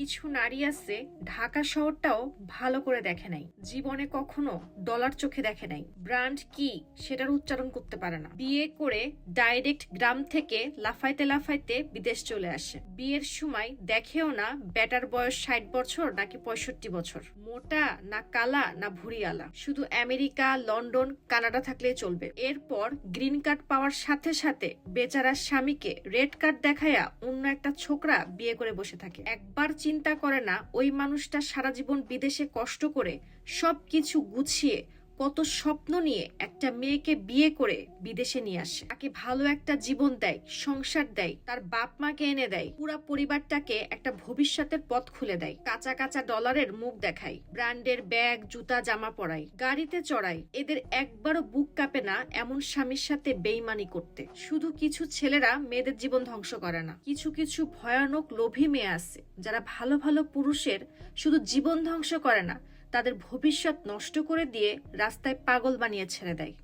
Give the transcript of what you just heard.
কিছু নারী আছে, ঢাকা শহরটাও ভালো করে দেখে নাই। জীবনে কখনো ডলার চোখে দেখে নাই। ব্র্যান্ড কি সেটার উচ্চারণ করতে পারে না। বিয়ে করে ডাইরেক্ট গ্রাম থেকে লাফাইতে লাফাইতে বিদেশ চলে আসে। বিয়ের সময় দেখেও না বেটার বয়স ষাট বছর নাকি পঁয়ষট্টি বছর। মোটা না কালা না ভুরিয়ালা শুধু আমেরিকা, লন্ডন, কানাডা থাকলেই চলবে। এরপর গ্রিন কার্ড পাওয়ার সাথে সাথে বেচারার স্বামীকে রেড কার্ড দেখায়া অন্য একটা ছোকরা বিয়ে করে বসে থাকে। একবার চিন্তা করে না ওই মানুষটা সারা জীবন বিদেশে কষ্ট করে সব কিছু গুছিয়ে কত স্বপ্ন নিয়ে একটা মেয়েকে বিয়ে করে বিদেশে নিয়ে আসে। তাকে ভালো একটা জীবন দেয়, সংসার দেয়, তার বাপ মাকে এনে দেয়, পুরা পরিবারটাকে একটা ভবিষ্যতের পথ খুলে দেয়, কাঁচা কাঁচা ডলারের মুখ দেখায়, ব্র্যান্ডের ব্যাগ, জুতা, জামা পরায়, গাড়িতে চড়ায়, এদের একবারও বুক কাঁপে না এমন স্বামীর সাথে বেইমানি করতে। শুধু কিছু ছেলেরা মেয়েদের জীবন ধ্বংস করে না। কিছু কিছু ভয়ানক লোভী মেয়ে আছে, যারা ভালো ভালো পুরুষের শুধু জীবন ধ্বংস করে না তাদের ভবিষ্যৎ নষ্ট করে দিয়ে রাস্তায় পাগল বানিয়ে ছেড়ে দেয়।